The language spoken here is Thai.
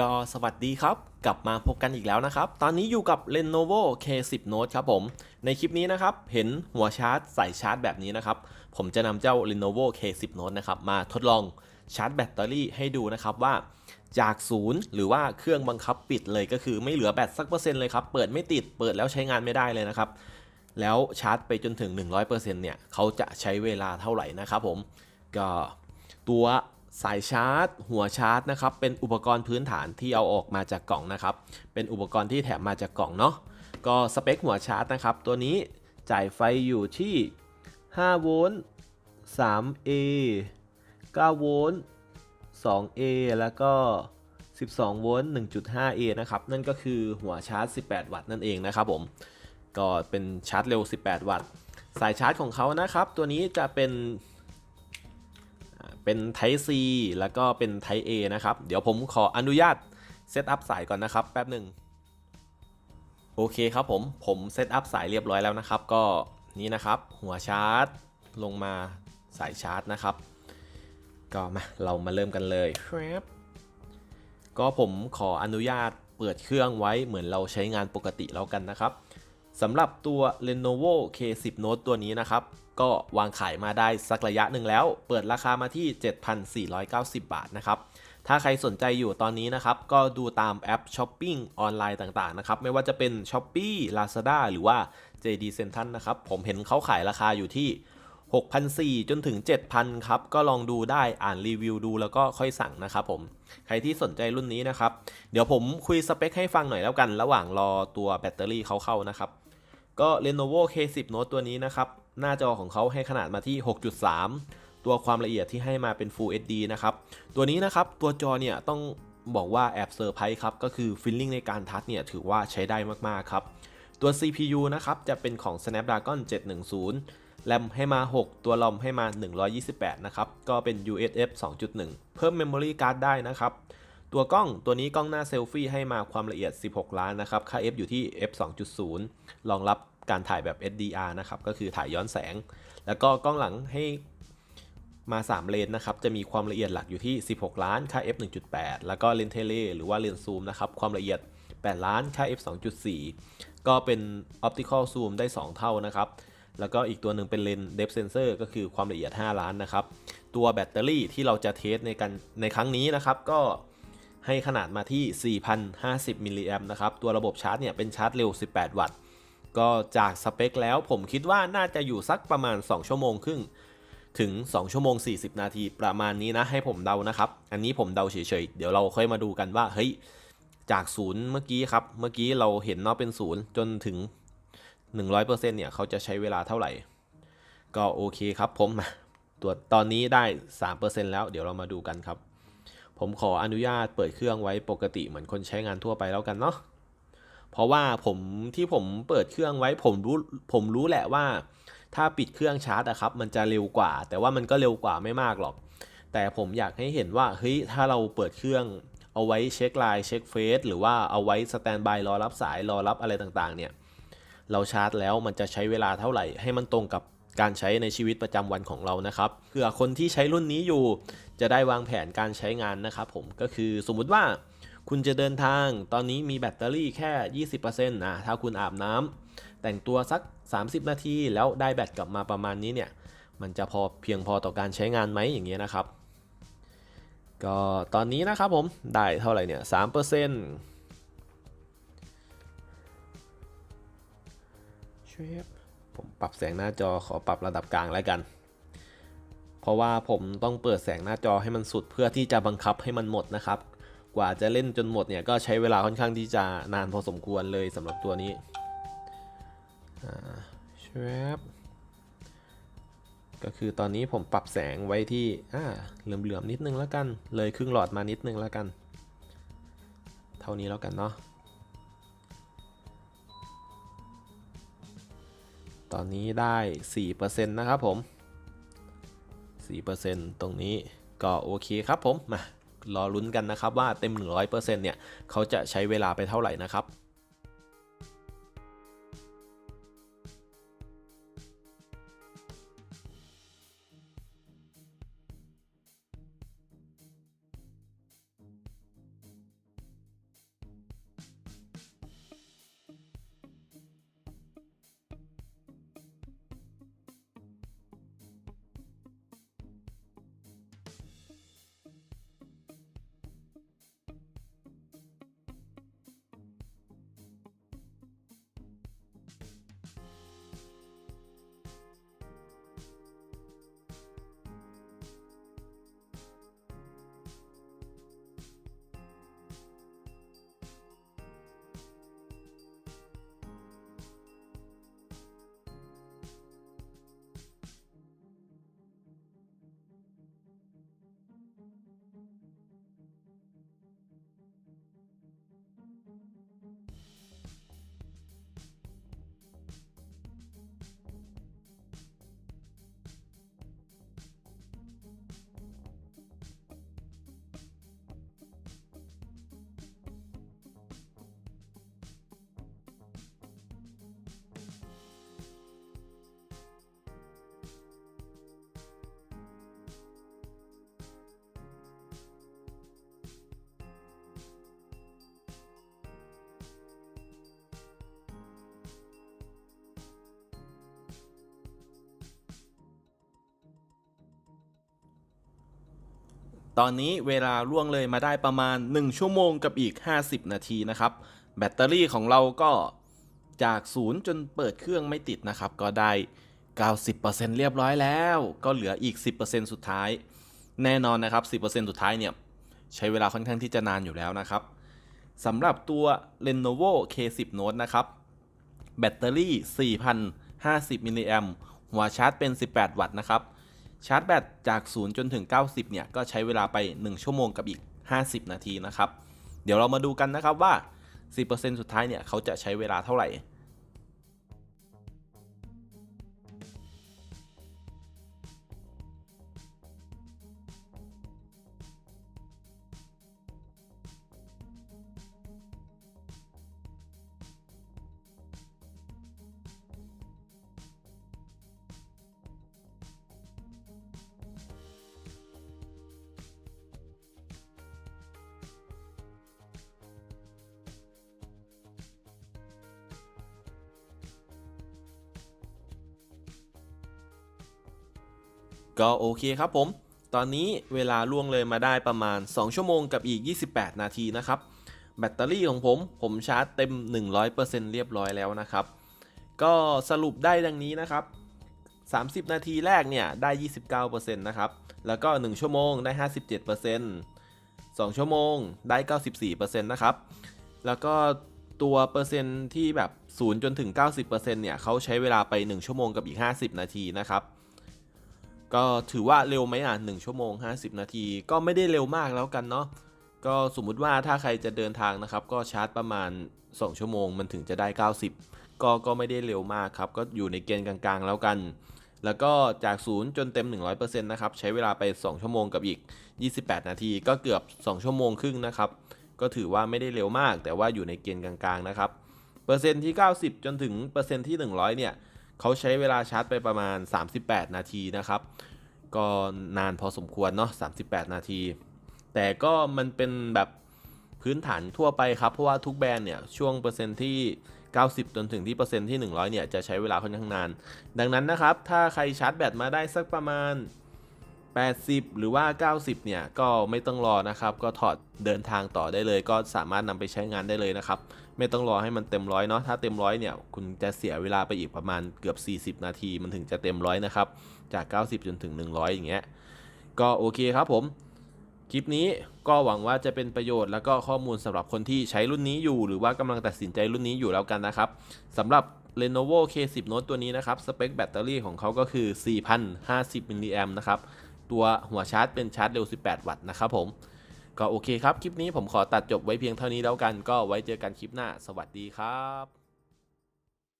ก็สวัสดีครับ กลับมาพบกันอีกแล้วนะครับ ตอนนี้อยู่กับ Lenovo K10 Note ครับผม ในคลิปนี้นะครับ เห็นหัวชาร์จใส่ชาร์จแบบนี้นะครับ ผมจะนำเจ้า Lenovo K10 Note นะครับ มาทดลองชาร์จแบตเตอรี่ให้ดูนะครับว่าจากศูนย์หรือว่าเครื่องบังคับปิดเลยก็คือไม่เหลือแบตสักเปอร์เซ็นต์เลยครับ เปิดไม่ติดเปิดแล้วใช้งานไม่ได้เลยนะครับ แล้วชาร์จไปจนถึง 100%เนี่ยเขาจะใช้เวลาเท่าไหร่นะครับผมก็ตัว สายชาร์จ หัวชาร์จนะครับเป็นอุปกรณ์พื้นฐานที่เอาออกมาจากกล่องนะครับเป็นอุปกรณ์ที่แถมมาจากกล่องเนาะก็สเปคหัวชาร์จนะครับตัวนี้จ่ายไฟอยู่ที่5โวลต์ 3A 9โวลต์ 2A แล้วก็ 12โวลต์ 1.5A นะครับนั่นก็คือหัวชาร์จ 18 วัตต์นั่นเองนะครับผมก็เป็นชาร์จเร็ว 18 วัตต์ สายชาร์จของเขานะครับ ตัวนี้จะเป็น เป็น Type C แล้วก็เป็น Type A นะครับ เดี๋ยวผมขออนุญาตเซตอัพสายก่อนนะครับแป๊บหนึ่งโอเคครับผมผมเซตอัพสายเรียบร้อยแล้วนะครับ ก็นี่นะครับ หัวชาร์จลงมาสายชาร์จนะครับ ก็มาเรามาเริ่มกันเลยครับก็ผมขออนุญาตเปิดเครื่องไว้เหมือนเราใช้งานปกติแล้วกันนะครับสำหรับตัว Lenovo K10 Note ตัวนี้นะครับ ก็วางขายมาได้สักระยะหนึ่งแล้ว เปิดราคามาที่ 7,490 บาทนะครับ ถ้าใครสนใจอยู่ตอนนี้นะครับ ก็ดูตามแอปช้อปปิ้งออนไลน์ต่างๆนะครับ ไม่ว่าจะเป็น Shopee Lazada หรือว่า JD Central นะครับ ผมเห็นเขาขายราคาอยู่ที่ 6,400 จนถึง 7,000 ครับ ก็ลองดูได้อ่านรีวิวดูแล้วก็ค่อยสั่งนะครับผม ใครที่สนใจรุ่นนี้นะครับ เดี๋ยวผมคุยสเปคให้ฟังหน่อยแล้วกัน ระหว่างรอตัวแบตเตอรี่เขาเข้านะครับ ก็ Lenovo K10 Note ตัวนี้นะครับ หน้าจอของเขาให้ขนาดมาที่ 6.3 ตัวความละเอียดที่ให้มาเป็น Full HD นะครับ ตัวนี้นะครับตัวจอเนี่ยต้องบอกว่าแอบเซอร์ไพรส์ครับก็คือฟีลลิ่งในการทัชเนี่ยถือว่าใช้ได้มากๆครับ ตัว CPU นะครับจะเป็นของ Snapdragon 710 แรมให้มา 6 ตัวลอมให้มา 128 นะครับ ก็เป็น USF 2.1 เพิ่ม Memory Card ได้นะครับ ตัวกล้องตัวนี้กล้องหน้าเซลฟี่ให้มาความละเอียด 16 ล้านนะครับ ค่า f อยู่ที่ f 2.0รองรับ การถ่ายแบบ SDR นะครับ ก็คือถ่ายย้อนแสง แล้วก็กล้องหลังให้มา 3 เลนนะครับ จะมีความละเอียดหลักอยู่ที่ 16 ล้าน ค่า f 1.8 แล้วก็เลนเทเลหรือว่าเลนซูมนะครับ ความละเอียด 8 ล้าน ค่า f 2.4 ก็เป็น optical zoom ได้ 2 เท่านะครับ แล้วก็อีกตัวหนึ่งเป็นเลน depth sensor ก็คือความละเอียด 5 ล้านนะครับ ตัวแบตเตอรี่ที่เราจะเทสในกันในครั้งนี้นะครับ ก็ให้ขนาดมาที่ 4,050 มิลลิแอมนะครับ ตัวระบบชาร์จเนี่ยเป็นชาร์จเร็ว 18 วัตต์ ก็จากสเปคแล้วผมคิดว่าน่าจะอยู่สักประมาณ 2 ชั่วโมงครึ่ง ถึง 2 ชั่วโมง 40 นาทีประมาณนี้นะ ให้ผมเดานะครับ อันนี้ผมเดาเฉยๆ เดี๋ยวเราค่อยมาดูกันว่า เฮ้ย จากศูนย์เมื่อกี้ครับ เมื่อกี้เราเห็นเนาะเป็นศูนย์จนถึง 100%เนี่ยเขาจะใช้เวลาเท่าไหร่ ก็โอเคครับผมมาตัวตอนนี้ได้ 3%แล้ว เดี๋ยวเรามาดูกันครับ ผมขออนุญาตเปิดเครื่องไว้ปกติเหมือนคนใช้งานทั่วไปแล้วกันเนาะ เพราะว่าผมที่ผมเปิดเครื่องไว้ผมรู้ผมรู้แหละว่า ถ้าปิดเครื่องชาร์จอะครับ มันจะเร็วกว่า แต่ว่ามันก็เร็วกว่าไม่มากหรอก แต่ผมอยากให้เห็นว่าเฮ้ยถ้าเราเปิดเครื่องเอาไว้เช็คไลน์เช็คเฟซหรือว่าเอาไว้สแตนบายรอรับสายรอรับอะไรต่างๆ เนี่ยเราชาร์จแล้วมันจะใช้เวลาเท่าไหร่ ให้มันตรงกับการใช้ในชีวิตประจำวันของเรานะครับเพื่อคนที่ใช้รุ่นนี้อยู่ จะได้วางแผนการใช้งานนะครับผมก็คือสมมุติว่า คุณจะเดินทางตอนนี้มีแบตเตอรี่แค่ 20%นะถ้าคุณอาบน้ำแต่งตัวสัก 30 นาทีแล้วได้แบตกลับมาประมาณนี้เนี่ย มันจะพอเพียงพอต่อการใช้งานไหมอย่างเงี้ยนะครับ ก็ตอนนี้นะครับผมได้เท่าไหร่เนี่ย3%เชฟผมปรับแสงหน้าจอขอปรับระดับกลางแล้วกัน เพราะว่าผมต้องเปิดแสงหน้าจอให้มันสุดเพื่อที่จะบังคับให้มันหมดนะครับ กว่าจะเล่นจนหมดเนี่ยก็ใช้เวลาค่อนข้างที่จะนานพอสมควรเลยสำหรับตัวนี้ชบก็คือตอนนี้ผมปรับแสงไว้ที่อ่าเหลื่อมๆนิดนึงแล้วกัน เลยครึ่งหลอดมานิดนึงแล้วกัน เท่านี้แล้วกันเนาะตอนนี้ได้ 4%นะครับผม 4%ตรงนี้ก็โอเคครับผม มา รอลุ้นกันนะครับว่าเต็ม 100%เนี่ยเขาจะใช้เวลาไปเท่าไหร่นะครับ ตอนนี้เวลาล่วงเลยมาได้ประมาณ 1 ชั่วโมงกับอีก 50 นาทีนะครับ แบตเตอรี่ของเราก็จากศูนย์จนเปิดเครื่องไม่ติดนะครับ ก็ได้ 90%เรียบร้อยแล้ว ก็เหลืออีก 10%สุดท้าย แน่นอนนะครับ 10%สุดท้ายเนี่ย ใช้เวลาค่อนข้างที่จะนานอยู่แล้วนะครับสำหรับตัว Lenovo K10 Note นะครับ แบตเตอรี่ 4,050มิลลิแอมหัวชาร์จเป็น 18 วัตต์นะครับ ชาร์จแบตจาก 0 จนถึง 90 เนี่ย ก็ใช้เวลาไป 1 ชั่วโมงกับอีก 50 นาทีนะครับ เดี๋ยวเรามาดูกันนะครับว่า 10%สุดท้ายเนี่ย เขาจะใช้เวลาเท่าไหร่ ก็โอเคครับผม ตอนนี้เวลาล่วงเลยมาได้ประมาณ 2 ชั่วโมงกับอีก 28 นาทีนะครับ แบตเตอรี่ของผมผมชาร์จเต็ม 100%เรียบร้อยแล้วนะครับ ก็สรุปได้ดังนี้นะครับ 30 นาทีแรกเนี่ยได้ 29%นะครับ แล้วก็ 1 ชั่วโมงได้ 57% 2 ชั่วโมงได้ 94%นะครับ แล้วก็ตัวเปอร์เซ็นต์ที่แบบ 0 จนถึง 90%เนี่ยเขาใช้เวลาไป 1 ชั่วโมงกับอีก 50 นาทีนะครับ ก็ถือว่าเร็วไหมอะ1ชั่วโมง 50 นาที ก็ไม่ได้เร็วมากแล้วกันเนาะก็สมมุติว่าถ้าใครจะเดินทางนะครับ ก็ชาร์จประมาณ 2 ชั่วโมงมันถึงจะได้ 90 ก็ก็ไม่ได้เร็วมากครับ ก็อยู่ในเกณฑ์กลางๆ แล้วกัน แล้วก็จาก 0 จนเต็ม 100%นะครับ ใช้เวลาไป 2 ชั่วโมงกับอีก 28 นาที ก็เกือบ 2 ชั่วโมงครึ่งนะครับ ก็ถือว่าไม่ได้เร็วมาก แต่ว่าอยู่ในเกณฑ์กลางๆนะครับ เปอร์เซ็นต์ที่ 90 จนถึงเปอร์เซ็นต์ที่ 100 เนี่ย เขาใช้เวลาชาร์จไปประมาณ 38 นาทีนะครับ ก็นานพอสมควรเนาะ38 นาที แต่ก็มันเป็นแบบพื้นฐานทั่วไปครับ เพราะว่าทุกแบรนด์เนี่ยช่วงเปอร์เซ็นต์ที่ 90 จนถึงที่เปอร์เซ็นต์ที่ 100 เนี่ยจะใช้เวลาค่อนข้างนาน ดังนั้นนะครับ ถ้าใครชาร์จแบตมาได้สักประมาณ 80 หรือว่า 90 เนี่ย ก็ไม่ต้องรอนะครับ ก็ถอดเดินทางต่อได้เลย ก็สามารถนำไปใช้งานได้เลยนะครับ ไม่ต้องรอให้มันเต็มร้อยเนาะ ถ้าเต็มร้อยเนี่ย คุณจะเสียเวลาไปอีกประมาณเกือบ 40 นาทีมันถึงจะเต็มร้อยนะครับ จาก 90 จนถึง 100 อย่างเงี้ย ก็โอเคครับผม คลิปนี้ก็หวังว่าจะเป็นประโยชน์แล้วก็ข้อมูลสำหรับคนที่ใช้รุ่นนี้อยู่ หรือว่ากำลังตัดสินใจรุ่นนี้อยู่แล้วกันนะครับสำหรับ Lenovo K10 Note ตัวนี้นะครับ สเปคแบตเตอรี่ของเขาก็คือ 4,050มิลลิแอมนะครับ ตัวหัวชาร์จเป็นชาร์จเร็ว 18 วัตต์นะครับผม ก็โอเคครับ คลิปนี้ผมขอตัดจบไว้เพียงเท่านี้แล้วกัน ก็ไว้เจอกันคลิปหน้า สวัสดีครับ